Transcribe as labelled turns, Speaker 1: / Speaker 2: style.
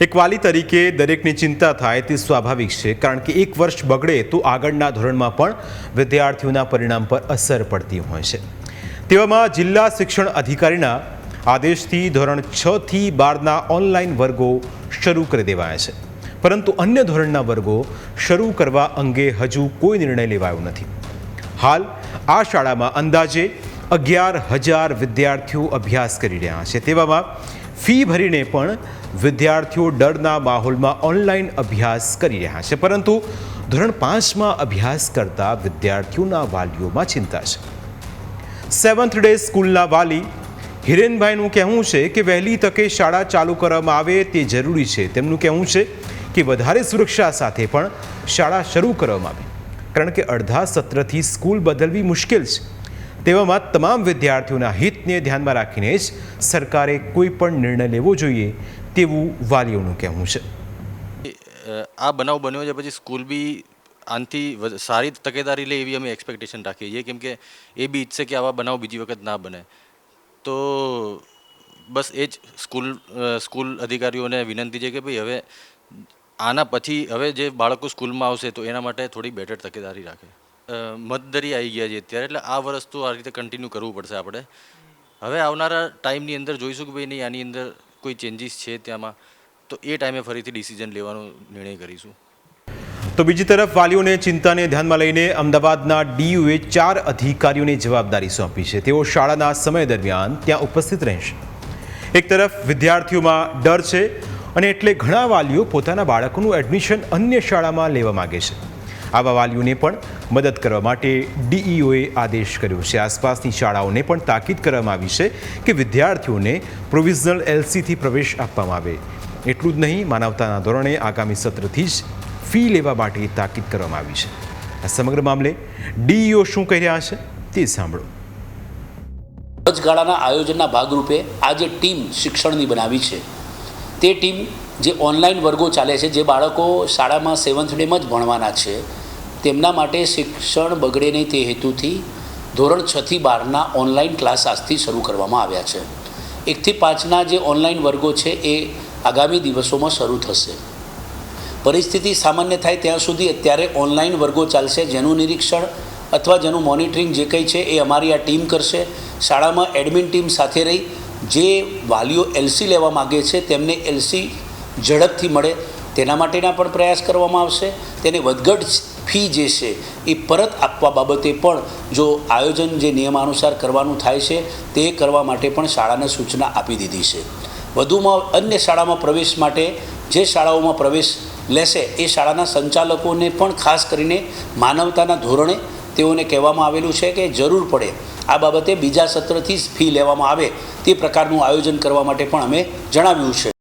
Speaker 1: એક વાલી તરીકે દરેકની ચિંતા થાય તે સ્વાભાવિક છે, કારણ કે એક વર્ષ બગડે તો આગળના ધોરણમાં પણ વિદ્યાર્થીઓના પરિણામ પર અસર પડતી હોય છે. તેવામાં જિલ્લા શિક્ષણ અધિકારીના આદેશથી ધોરણ છ થી બારના ઓનલાઈન વર્ગો શરૂ કરી દેવાયા છે. પરંતુ અન્ય ધોરણના વર્ગો શરૂ કરવા અંગે હજુ કોઈ નિર્ણય લેવાયો નથી. હાલ આ શાળામાં અંદાજે અગિયાર હજાર વિદ્યાર્થીઓ અભ્યાસ કરી રહ્યા છે. તેવામાં ફી ભરીને પણ વિદ્યાર્થીઓ ડરના માહોલમાં ઓનલાઈન અભ્યાસ કરી રહ્યા છે. પરંતુ ધોરણ પાંચમાં અભ્યાસ કરતા વિદ્યાર્થીઓના વાલીઓમાં ચિંતા છે. સેવન્થ ડે સ્કૂલના વાલી હિરેનભાઈનું કહેવું છે કે વહેલી તકે શાળા ચાલુ કરવામાં આવે તે જરૂરી છે. તેમનું કહેવું છે કે વધારે સુરક્ષા સાથે પણ શાળા શરૂ કરવામાં આવે. કારણ કે અડધા સત્રથી સ્કૂલ બદલવી મુશ્કેલ છે. તેવામાં તમામ વિદ્યાર્થીઓના હિતને ધ્યાનમાં રાખીને જ સરકારે કોઈ પણ નિર્ણય લેવો જોઈએ તેવું વાલીઓનું કહેવું છે.
Speaker 2: આ બનાવ બન્યો છે, પછી સ્કૂલ બી આનાથી સારી તકેદારી લે એવી અમે એક્સપેક્ટેશન રાખીએ છીએ, કેમ કે એ બી ઈચ્છે કે આવા બનાવ બીજી વખત ના બને. તો બસ એ જ સ્કૂલ સ્કૂલ અધિકારીઓને વિનંતી છે કે ભાઈ હવે આના પછી, હવે જે બાળકો સ્કૂલમાં આવશે તો એના માટે થોડી બેટર તકેદારી રાખે. અ, મતદરી આવી ગયા છે અત્યારે. એટલે આ વર્ષ તો આ રીતે કન્ટિન્યુ કરવું પડશે આપણે. હવે આવનારા ટાઈમની અંદર જોઈશું કે ભાઈ નહીં આની અંદર કોઈ ચેન્જીસ છે ત્યાંમાં? તો એ ટાઈમે ફરીથી ડિસિઝન લેવાનો નિર્ણય કરીશું.
Speaker 1: તો બીજી તરફ વાલીઓને ચિંતાને ધ્યાનમાં લઈને અમદાવાદના ડીયુએ ચાર અધિકારીઓને જવાબદારી સોંપી છે. તેઓ શાળાના સમય દરમિયાન ત્યાં ઉપસ્થિત રહેશે. એક તરફ વિદ્યાર્થીઓમાં ડર છે અને એટલે ઘણા વાલીઓ પોતાના બાળકોનું એડમિશન અન્ય શાળામાં લેવા માગે છે. આવા વાલીઓને પણ મદદ કરવા માટે ડીઈઓએ આદેશ કર્યો છે. આસપાસની શાળાઓને પણ તાકીદ કરવામાં આવી છે કે વિદ્યાર્થીઓને પ્રોવિઝનલ એલસીથી પ્રવેશ આપવામાં આવે. એટલું જ નહીં, માનવતાના ધોરણે આગામી સત્રથી જ ફી લેવા માટે તાકીદ કરવામાં આવી છે. આ સમગ્ર મામલે ડીઈઓ શું કહી રહ્યા છે તે સાંભળો.
Speaker 3: રજગાળાના આયોજનના ભાગરૂપે આ જે ટીમ શિક્ષણની બનાવી છે. તે ટીમ જે ઓનલાઈન વર્ગો ચાલે છે, જે બાળકો શાળામાં સેવન્થ ડેમાં જ ભણવાના છે તેમના માટે શિક્ષણ બગડે નહીં તે હેતુથી ધોરણ છથી બારના ઓનલાઈન ક્લાસ આજથી શરૂ કરવામાં આવ્યા છે. એકથી પાંચના જે ઓનલાઈન વર્ગો છે એ આગામી દિવસોમાં શરૂ થશે. પરિસ્થિતિ સામાન્ય થાય ત્યાં સુધી અત્યારે ઓનલાઈન વર્ગો ચાલશે જેનું નિરીક્ષણ અથવા જેનું મોનિટરિંગ જે કંઈ છે એ અમારી આ ટીમ કરશે. શાળામાં એડમિન ટીમ સાથે રહી જે વાલીઓ એલસી લેવા માગે છે તેમને એલસી ઝડપથી મળે. તેના માટેના પણ પ્રયાસ કરવામાં આવશે. તેને વધઘટ ફી જે છે, એ પરત આપવા બાબતે પણ જો આયોજન જે નિયમાનુસાર કરવાનું થાય છે, તે કરવા માટે પણ શાળાને સૂચના આપી દીધી છે. વધુમાં અન્ય શાળામાં પ્રવેશ માટે જે શાળાઓમાં પ્રવેશ લેશે, એ શાળાના સંચાલકોને પણ ખાસ કરીને માનવતાના ધોરણે તેઓને કહેવામાં આવેલું છે કે જરૂર પડે આ બાબતે બીજા સત્રથી જ ફી લેવામાં આવે તે પ્રકારનું આયોજન કરવા માટે પણ અમે જણાવ્યું છે.